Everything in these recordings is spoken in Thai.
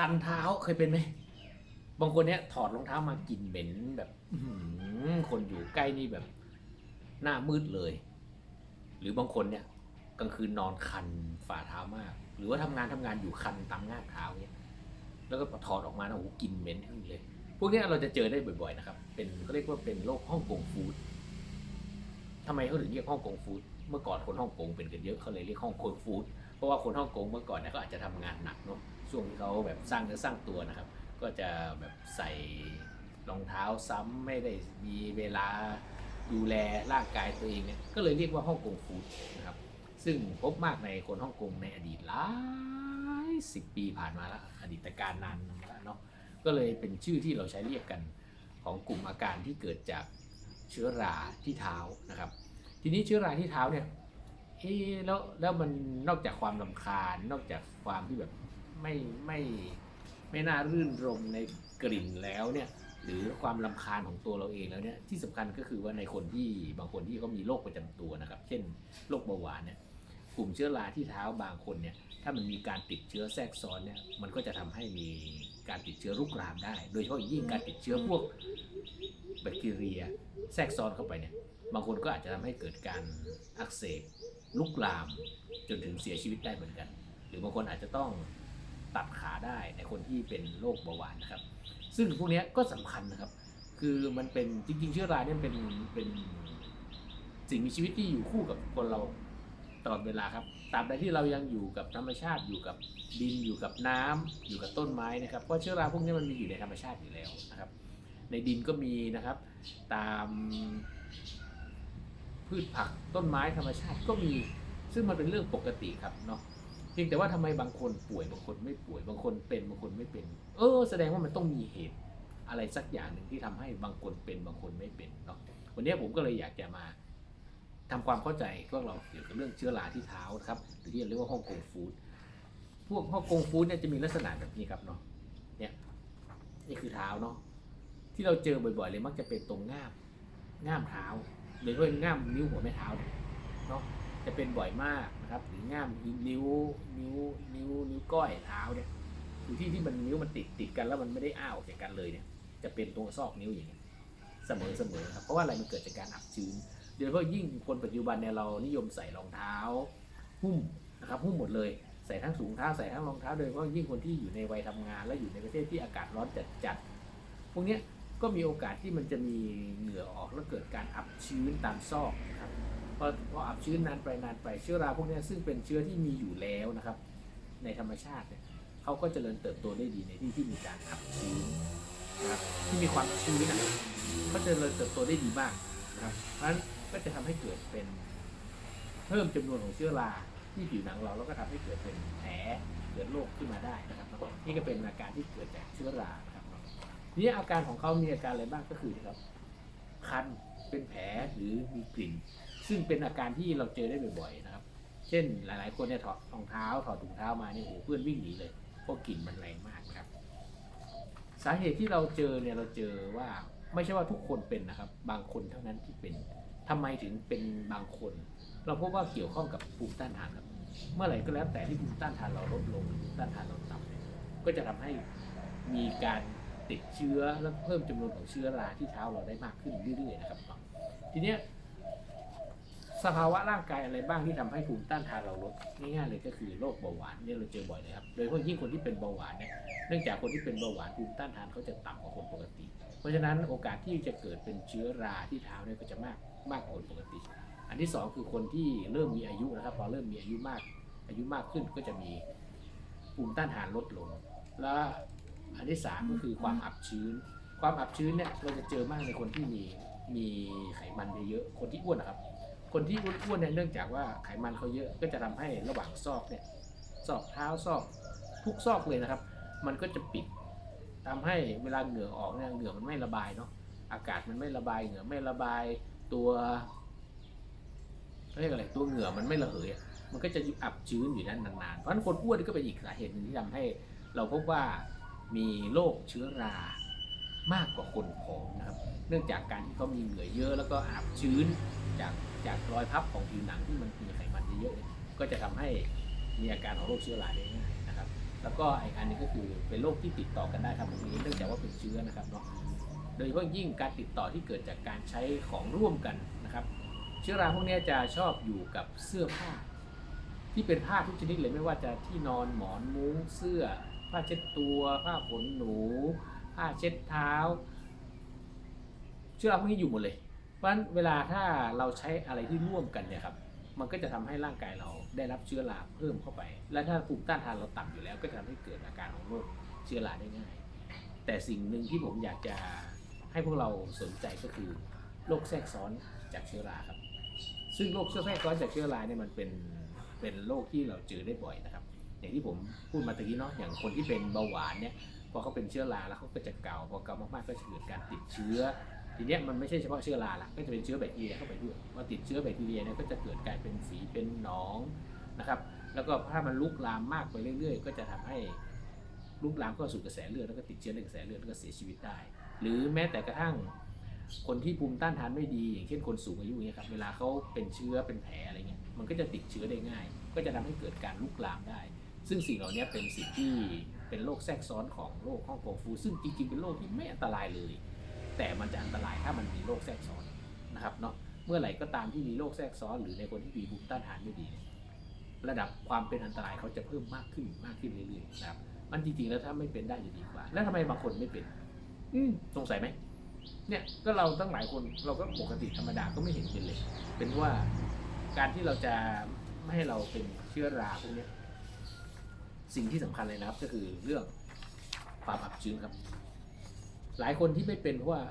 คันเท้าเคยเป็นไหมบางคนเนี้ยถอดรองเท้ามากลิ่นเหม็นแบบคนอยู่ใกล้นี่แบบ หน้ามืดเลย หรือบางคนเนี่ยกลางคืนนอนคันฝ่าเท้ามาก หรือว่าทำงานทำงานอยู่คันตามง่ามเท้าเนี่ยแล้วก็ถอดออกมานะโอ้โหกลิ่นเหม็นขึ้นเลย พวกนี้เราจะเจอได้บ่อยๆนะครับ เป็นเขาเรียกว่าเป็นโรคฮ่องกงฟูดทำไมเขาถึงเรียกฮ่องกงฟูดเมื่อก่อนคนฮ่องกงเป็นกันเยอะเขาเลยเรียกฮ่องกงฟูดเพราะว่าคนฮ่องกงเมื่อก่อนเนี่ยเขาอาจจะทำงานหนักเนาะ ช่วงที่เขาแบบสร้างเนื้อสร้างตัวนะครับ ก็จะแบบใส่รองเท้าซ้ำไม่ได้มีเวลาดูแลร่างกายตัวเองเนี่ยก็เลยเรียกว่าฮ่องกงฟู้ดนะครับ ซึ่งพบมากในคนฮ่องกงในอดีตหลายสิบปีผ่านมาแล้วอดีตการนานแล้วเนาะก็เลยเป็นชื่อที่เราใช้เรียกกันของกลุ่มอาการที่เกิดจากเชื้อราที่เท้านะครับ ทีนี้เชื้อราที่เท้าเนี่ยเอ๊แล้วแล้วมันนอกจากความลำคาญนอกจากความที่แบบ ไม่ไม่ไม่น่ารื่นรมในกลิ่นแล้วเนี่ยหรือความลำคาญของตัวเราเองแล้วเนี่ยที่สำคัญก็คือว่าในคนที่บางคนที่เขามีโรคประจำตัวนะครับ เช่นโรคเบาหวานเนี่ยกลุ่มเชื้อราที่เท้าบางคนเนี่ยถ้ามันมีการติดเชื้อแทรกซ้อนเนี่ยมันก็จะทำให้มีการติดเชื้อรุกรามได้ โดยเฉพาะยิ่งการติดเชื้อพวกแบคทีเรียแทรกซ้อนเข้าไปเนี่ยบางคนก็อาจจะทำให้เกิดการอักเสบลุกลามจนถึงเสียชีวิตได้เหมือนกัน หรือบางคนอาจจะต้อง ตัดขาได้ในคนที่เป็นโรคเบาหวานนะครับ ซึ่งพวกนี้ก็สำคัญนะครับ คือมันเป็นจริงๆ เชื้อราเนี่ยเป็นเป็นสิ่งมีชีวิตที่อยู่คู่กับคนเราตลอดเวลาครับตราบใดที่เรายังอยู่กับธรรมชาติอยู่กับดินอยู่กับน้ำอยู่กับต้นไม้นะครับเพราะเชื้อราพวกนี้มันมีอยู่ในธรรมชาติอยู่แล้วนะครับ ในดินก็มีนะครับ ตามพืชผักต้นไม้ธรรมชาติก็มี ซึ่งมันเป็นเรื่องปกติครับเนาะ พียงแต่ว่าทำไมบางคนป่วยบางคนไม่ป่วยบางคนเป็นบางคนไม่เป็น เออ แสดงว่ามันต้องมีเหตุอะไรสักอย่างหนึ่งที่ทำให้บางคนเป็นบางคนไม่เป็นเนาะวันนี้ผมก็เลยอยากจะมาทำความเข้าใจพวกเราเกี่ยวกับเรื่องเชื้อราที่เท้าครับหรือที่เรียกว่าฮ่องกงฟู้ดพวกฮ่องกงฟู้ดเนี่ยจะมีลักษณะแบบนี้ครับเนาะเนี่ยนี่คือเท้าเนาะที่เราเจอบ่อยๆเลยมักจะเป็นตรงง่ามง่ามเท้าโดยเฉพาะง่ามนิ้วหัวแม่เท้าเนาะ จะเป็นบ่อยมากนะครับหรือง่ามนิ้วนิ้วนิ้วนิ้วก้อยเท้าเนี่ยคือที่ที่มันนิ้วมันติดติดกันแล้วมันไม่ได้อ้าออกจากกันเลยเนี่ย จะเป็นตรงซอกนิ้วอย่างเงี้ยเสมอเสมอครับเพราะว่าอะไรมันเกิดจากการอับชื้นโดยเฉพาะยิ่งคนปัจจุบันเนี่ยเรานิยมใส่รองเท้าหุ้มนะครับหุ้มหมดเลยใส่ทั้งถุงเท้าใส่ทั้งรองเท้าโดยเฉพาะยิ่งคนที่อยู่ในวัยทำงาน และอยู่ในประเทศที่อากาศร้อนจัดจัดๆพวกเนี้ยก็มีโอกาสที่มันจะมีเหงื่อออกแล้วเกิดการอับชื้นตามซอกนะครับ พอพออับชื้นนานไปนานไปเชื้อราพวกนี้ซึ่งเป็นเชื้อที่มีอยู่แล้วนะครับ ในธรรมชาติเนี่ยเขาก็เจริญเติบโตได้ดีในที่ที่มีการอับชื้นนะครับที่มีความชื้นนะครับเขาเจริญเติบโตได้ดีมากนะครับเพราะฉะนั้นก็จะทำให้เกิดเป็น เพิ่มจำนวนของเชื้อราที่ผิวหนังเราแล้วก็ทำให้เกิดเป็นแผลเกิดโรคขึ้นมาได้นะครับ นี่ก็เป็นอาการที่เกิดจากเชื้อราครับนี้อาการของเขามีอาการอะไรบ้างก็คือนะครับ คันเป็นแผลหรือมีกลิ่น ซึ่งเป็นอาการที่เราเจอได้บ่อยๆนะครับ เช่นหลายๆ คนเนี่ยถอดรองเท้าถอดถุงเท้ามาเนี่ยโอ้โหเพื่อนวิ่งหนีเลยเพราะกลิ่นมันแรงมากนะครับ สาเหตุที่เราเจอเนี่ยเราเจอว่าไม่ใช่ว่าทุกคนเป็นนะครับ บางคนเท่านั้นที่เป็นทำไมถึงเป็นบางคน เราพบว่าเกี่ยวข้องกับภูมิต้านทานครับ เมื่อไหร่ก็แล้วแต่ที่ภูมิต้านทานเราลดลงภูมิต้านทานเราต่ำก็จะทำให้มีการติดเชื้อและเพิ่มจำนวนของเชื้อราที่เท้าเราได้มากขึ้นเรื่อยๆนะครับทีเนี้ย สภาวะร่างกายอะไรบ้างที่ทำให้ภูมิต้านทานเราลดง่ายๆเลยก็คือโรคเบาหวานเนี่ยเราเจอบ่อยเลยครับโดยเฉพาะยิ่งคนที่เป็นเบาหวานเนี่ยเนื่องจากคนที่เป็นเบาหวานภูมิต้านทานเขาจะต่ำกว่าคนปกติ เพราะฉะนั้นโอกาสที่จะเกิดเป็นเชื้อราที่เท้าเนี่ยก็จะมากมากกว่าคนปกติ อันที่สองคือคนที่เริ่มมีอายุนะครับพอเริ่มมีอายุมากอายุมากขึ้นก็จะมีภูมิต้านทานลดลง และอันที่สามก็คือความอับชื้น ความอับชื้นเนี่ยเราจะเจอมากในคนที่มีมีไขมันเยอะๆคนที่อ้วนนะครับ คนที่อ้วนๆเนี่ยเนื่องจากว่าไขมันเขาเยอะก็จะทำให้ระหว่างซอกเนี่ยซอกเท้าซอกทุกซอกเลยนะครับ มันก็จะปิดทำให้เวลาเหงื่อออกเนี่ยเหงื่อมันไม่ระบายเนาะอากาศมันไม่ระบายเหงื่อไม่ระบายตัวเรียกอะไรตัวเหงื่อมันไม่ระเหยมันก็จะอับชื้นอยู่นั้นนานๆเพราะฉะนั้นคนอ้วนก็เป็นอีกสาเหตุหนึ่งที่ทำให้ เราพบว่ามีโรคเชื้อรา มากกว่าคนผอมนะครับ เนื่องจากการที่เขามีเหงื่อเยอะแล้วก็อับชื้นจากจากรอยพับของผิวหนังที่มันมีไขมันเยอะๆเนี่ยก็จะทำให้มีอาการของโรคเชื้อราได้ง่ายนะครับ แล้วก็อีกอันนึงก็คือเป็นโรคที่ติดต่อกันได้ครับตรงนี้เนื่องจากว่าเป็นเชื้อนะครับเนาะโดยเฉพาะยิ่งการติดต่อที่เกิดจากการใช้ของร่วมกันนะครับ เชื้อราพวกนี้จะชอบอยู่กับเสื้อผ้า ที่เป็นผ้าทุกชนิดเลยไม่ว่าจะที่นอนหมอนมุ้งเสื้อ ผ้าเช็ดตัว ผ้าขนหนู ผ้าเช็ดเท้า เชื้อราพวกนี้อยู่หมดเลย เพราะฉะนั้นเวลาถ้าเราใช้อะไรที่ร่วมกันเนี่ยครับมันก็จะทำให้ร่างกายเราได้รับเชื้อราเพิ่มเข้าไป และถ้าภูมิต้านทานเราต่ำอยู่แล้ว ก็จะทำให้เกิดอาการของโรคเชื้อราได้ง่าย แต่สิ่งหนึ่งที่ผมอยากจะให้พวกเราสนใจก็คือโรคแทรกซ้อนจากเชื้อราครับ ซึ่งโรคเชื้อแทรกซ้อนจากเชื้อราเนี่ยมันเป็นเป็นโรคที่เราเจอได้บ่อยนะครับ อย่างที่ผมพูดมาตะกี้เนาะอย่างคนที่เป็นเบาหวานเนี่ย พอเขาเป็นเชื้อราแล้วเขาก็จะเก่าพอเก่ามากๆก็จะเกิดการติดเชื้อ ทีเนี้ยมันไม่ใช่เฉพาะเชื้อราละก็จะเป็นเชื้อแบคทีเรียเข้าไปด้วยพอติดเชื้อแบคทีเรียเนี่ยก็จะเกิดกลายเป็นฝีเป็นหนองนะครับ แล้วก็ถ้ามันลุกลามมากไปเรื่อย ๆ ก็จะทำให้ลุกลามเข้าสู่กระแสเลือดแล้วก็ติดเชื้อในกระแสเลือดแล้วก็เสียชีวิตได้ หรือแม้แต่กระทั่งคนที่ภูมิต้านทานไม่ดีอย่างเช่นคนสูงอายุเงี้ยครับเวลาเขาเป็นเชื้อเป็นแผลอะไรเงี้ยมันก็จะติดเชื้อได้ง่าย ก็จะทำให้เกิดการลุกลามได้ ซึ่งสิ่งเหล่านี้เป็นสิ่งที่ เป็นโรคแทรกซ้อนของโรคฮ่องกงฟู ซึ่งจริงๆ เป็นโรคที่ไม่อันตรายเลย แต่มันจะอันตรายถ้ามันมีโรคแทรกซ้อนนะครับเนาะเมื่อไหร่ก็ตามที่มีโรคแทรกซ้อน หรือในคนที่มีภูมิต้านทานไม่ดี ระดับความเป็นอันตรายเขาจะเพิ่มมากขึ้นมากขึ้นเรื่อยๆนะครับมันจริงๆแล้วถ้าไม่เป็นได้จะดีกว่า แล้วทำไมบางคนไม่เป็น อืสงสัยไหมเนี่ยก็เราตั้งหลายคนเราก็ปกติธรรมดาก็ไม่เห็นเป็นเลย เป็นว่าการที่เราจะไม่ให้เราเป็นเชื้อราพวกนี้ สิ่งที่สำคัญเลยนะครับ ก็คือเรื่องความอับชื้นครับ หลายคนที่ไม่เป็นเพราะว่า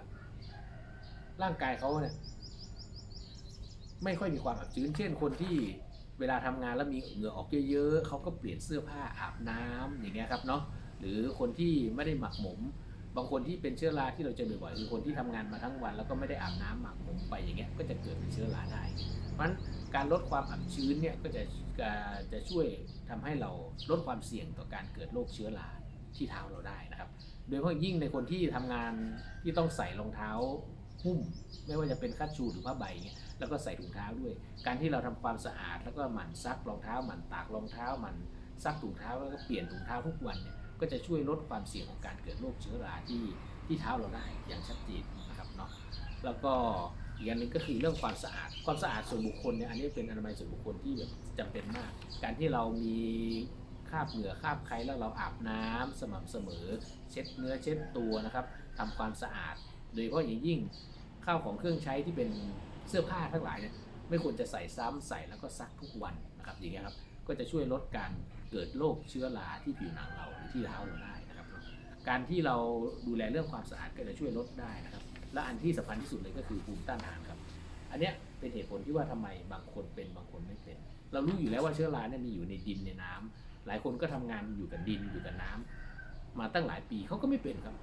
ร่างกายเขาเนี่ย ไม่ค่อยมีความอับชื้น เช่นคนที่เวลาทำงานแล้วมีเหงื่อออกเยอะๆเขาก็เปลี่ยนเสื้อผ้าอาบน้ำอย่างเงี้ยครับเนาะหรือคนที่ไม่ได้หมักหมม บางคนที่เป็นเชื้อราที่เราเจอบ่อยๆคือคนที่ทำงานมาทั้งวัน แล้วก็ไม่ได้อาบน้ำหมักหมมไปอย่างเงี้ยก็จะเกิดเป็นเชื้อราได้ เพราะฉะนั้นการลดความอับชื้นเนี่ยก็จะจะช่วยทำให้เราลดความเสี่ยงต่อการเกิดโรคเชื้อราที่เท้าเราได้นะครับ โดยเฉพาะยิ่งในคนที่ทำงานที่ต้องใส่รองเท้าหุ้ม ไม่ว่าจะเป็นคัชชูหรือผ้าใบเงี้ยแล้วก็ใส่ถุงเท้าด้วย การที่เราทำความสะอาดแล้วก็หมั่นซักรองเท้าหมั่นตากรองเท้าหมั่นซักถุงเท้าแล้วก็เปลี่ยนถุงเท้าทุกวันเนี่ย ก็จะช่วยลดความเสี่ยงของการเกิดโรคเชื้อราที่ที่เท้าเราได้อย่างชัดเจนนะครับเนาะแล้วก็อีกอันหนึงก็คือเรื่องความสะอาด ความสะอาดส่วนบุคคลเนี่ยอันนี้เป็นอนามัยส่วนบุคคลที่แบบจำเป็นมาก การที่เรามีคราบเหงื่อคราบใครแล้วเราอาบน้ำสม่ำเสมอ เช็ดเนื้อเช็ดตัวนะครับทำความสะอาด โดยเฉพาะอย่างยิ่งข้าวของเครื่องใช้ที่เป็นเสื้อผ้าทั้งหลายเนี่ยไม่ควรจะใส่ซ้ำใส่แล้วก็ซักทุกวันนะครับอย่างเงี้ยครับก็จะช่วยลดการ เกิดโรคเชื้อราที่ผิวหนังเราหรือที่เท้าเราได้นะครับ การที่เราดูแลเรื่องความสะอาดก็จะช่วยลดได้นะครับ และอันที่สำคัญที่สุดเลยก็คือภูมิต้านทานครับ อันเนี้ยเป็นเหตุผลที่ว่าทำไมบางคนเป็นบางคนไม่เป็น เรารู้อยู่แล้วว่าเชื้อราเนี่ยมีอยู่ในดินในน้ำหลายคนก็ทำงานอยู่กับดินอยู่กับน้ำมาตั้งหลายปีเขาก็ไม่เป็นครับ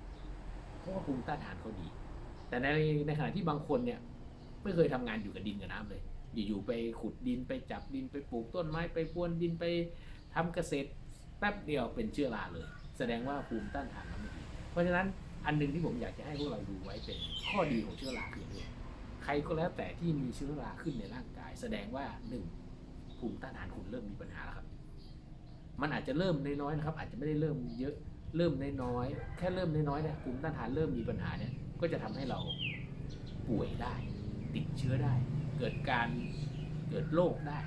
เพราะว่าภูมิต้านทานเขาดี แต่ในในขณะที่บางคนเนี่ยไม่เคยทำงานอยู่กับดินกับน้ำเลยอยู่ๆไปขุดดินไปจับดินไปปลูกต้นไม้ไปพรวนดินไป ทำเกษตรแป๊บเดียวเป็นเชื้อราเลย แสดงว่าภูมิต้านทานเราไม่ดี เพราะฉะนั้นอันหนึ่งที่ผมอยากจะให้พวกเราดูไว้เป็นข้อดีของเชื้อราคืออะไรใครก็แล้วแต่ที่มีเชื้อราขึ้นในร่างกาย แสดงว่าหนึ่งภูมิต้านทานคุณเริ่มมีปัญหาแล้วครับ มันอาจจะเริ่มน้อยๆนะครับ อาจจะไม่ได้เริ่มเยอะเริ่มน้อยๆแค่เริ่มน้อยๆเนี่ยภูมิต้านทานเริ่มมีปัญหาเนี่ยก็จะทำให้เราป่วยได้ ติดเชื้อได้ เกิดการเกิดโรคได้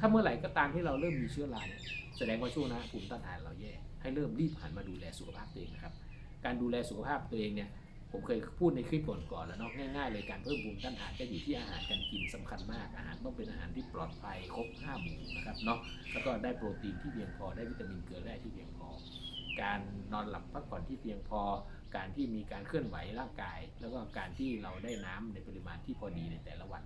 ถ้าเมื่อไหร่ก็ตามที่เราเริ่มมีเชื้อราเนี่ยแสดงว่าช่วงนั้นภูมิต้านทานเราแย่ ให้เริ่มรีบหันมาดูแลสุขภาพตัวเองนะครับ การดูแลสุขภาพตัวเองเนี่ย ผมเคยพูดในคลิปก่อนๆแล้วเนาะง่ายๆเลยการเพิ่มภูมิต้านทานก็อยู่ที่อาหารการกินสำคัญมาก อาหารต้องเป็นอาหารที่ปลอดภัยครบห้าหมู่นะครับเนาะ แล้วก็ได้โปรตีนที่เพียงพอ ได้วิตามินเกลือแร่ที่เพียงพอ การนอนหลับพักผ่อนที่เพียงพอ การที่มีการเคลื่อนไหวร่างกาย แล้วก็การที่เราได้น้ำในปริมาณที่พอดีในแต่ละวัน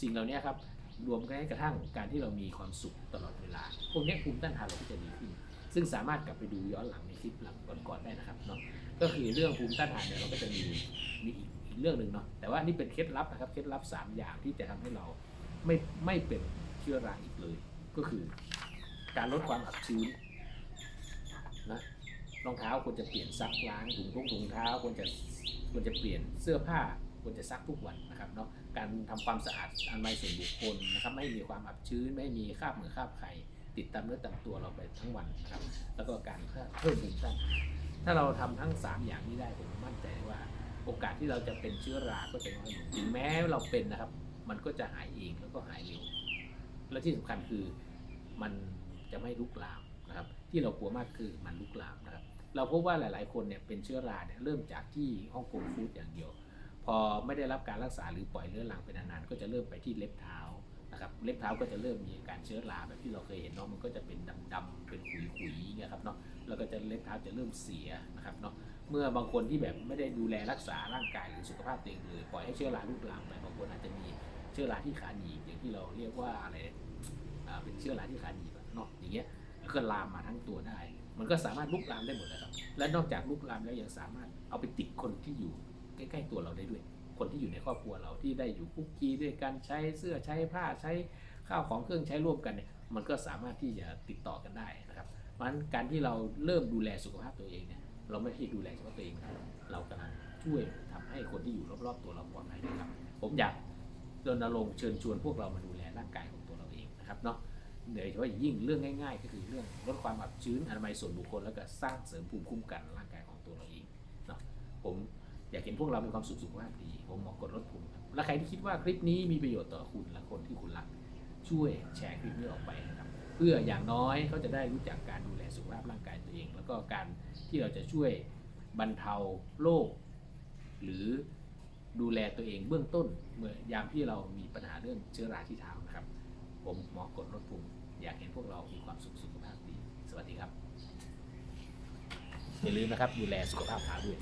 สิ่งเหล่านี้ครับ รวมกันกระทั่งการที่เรามีความสุขตลอดเวลา พวกนี้ภูมิต้านทานเราก็จะดีขึ้น ซึ่งสามารถกลับไปดูย้อนหลังในคลิปหลังก่อนๆได้นะครับเนาะ ก็คือเรื่องภูมิต้านทานเนี่ยเราก็จะมีมีอีกเรื่องหนึ่งเนาะ แต่ว่านี่เป็นเคล็ดลับนะครับ เคล็ดลับ 3 อย่างที่จะทำให้เราไม่ไม่เป็นเชื้อราอีกเลย ก็คือ การลดความอับชื้นนะ รองเท้าควรจะเปลี่ยนซักล้างถุงทุ่งถุงเท้าควรจะควรจะเปลี่ยนเสื้อผ้า ควรจะซักทุกวันนะครับเนาะการทำความสะอาดอนามัยส่วนบุคคลนะครับไม่มีความอับชื้น ไม่มีคราบเหงื่อคราบไข่ติดตามเนื้อตามตัวเราไปทั้งวันนะครับ แล้วก็การเพิ่มภูมิต้านทานถ้าเราทำทั้ง 3 อย่างนี้ได้ผมมั่นใจว่า โอกาสที่เราจะเป็นเชื้อราก็จะน้อยลงถึงแม้เราเป็นนะครับ มันก็จะหายเองแล้วก็หายเร็ว และที่สำคัญคือมันจะไม่ลุกลามนะครับ ที่เรากลัวมากคือมันลุกลามนะครับ เราพบว่าหลาย ๆ คนเนี่ยเป็นเชื้อราเนี่ยเริ่มจากที่ฮ่องกงฟู้ดอย่างเดียว พอไม่ได้รับการรักษาหรือปล่อยเรื้อรังเป็นนานๆก็จะเริ่มไปที่เล็บเท้านะครับเล็บเท้าก็จะเริ่มมีอาการเชื้อราแบบที่เราเคยเห็นเนาะมันก็จะเป็นดำๆเป็นขุยๆอย่างครับเนาะแล้วก็จะเล็บเท้าจะเริ่มเสียนะครับเนาะเมื่อบางคนที่แบบไม่ได้ดูแลรักษาร่างกายหรือสุขภาพตัวเองเลยปล่อยให้เชื้อราลุกลามไปบางคนอาจจะมีเชื้อราที่ขาหนีบอย่างที่เราเรียกว่าอะไรเป็นเชื้อราที่ขาหนีบเนาะอย่างเงี้ยก็ลามมาทั้งตัวได้ มันก็สามารถลุกลามได้หมดเลยครับและนอกจากลุกลามแล้วยังสามารถเอาไปติดคนที่อยู่ ล้ๆตัวเราได้ด้วย คนที่อยู่ในครอบครัวเราที่ได้อยู่คุกคีด้วยกันใช้เสื้อใช้ผ้าใช้ข้าวของเครื่องใช้ร่วมกันเนี่ยมันก็สามารถที่จะติดต่อกันได้นะครับ เพราะฉะนั้นการที่เราเริ่มดูแลสุขภาพตัวเองเนี่ยเราไม่ใช่ดูแลเฉพาะตัวเองเรากำลังช่วยทำให้คนที่อยู่รอบๆตัวเราปลอดภัยนะครับ ผมอยากรณรงค์เชิญชวนพวกเรามาดูแลร่างกายของตัวเราเองนะครับเนาะโดยเฉพาะว่ายิ่งเรื่องง่าย ๆ ก็คือเรื่องลดความอับชื้นอนามัยส่วนบุคคลแล้วก็สร้างเสริมภูมิคุ้มกันร่างกายของตัวเราเองเนาะผม อยากเห็นพวกเรามีความสุขสุขภาพดี ผมหมอกดลดภูมิและใครที่คิดว่าคลิปนี้มีประโยชน์ต่อคุณและคนที่คุณรัก ช่วยแชร์คลิปนี้ออกไปนะครับ เพื่ออย่างน้อยเขาจะได้รู้จักการดูแลสุขภาพร่างกายตัวเอง แล้วก็การที่เราจะช่วยบรรเทาโรคหรือดูแลตัวเองเบื้องต้น เมื่อยามที่เรามีปัญหาเรื่องเชื้อราที่เท้านะครับ ผมหมอกดลดภูมิอยากเห็นพวกเรามีความสุขสุขภาพดี สวัสดีครับ อย่าลืมนะครับดูแลสุขภาพเท้าด้วย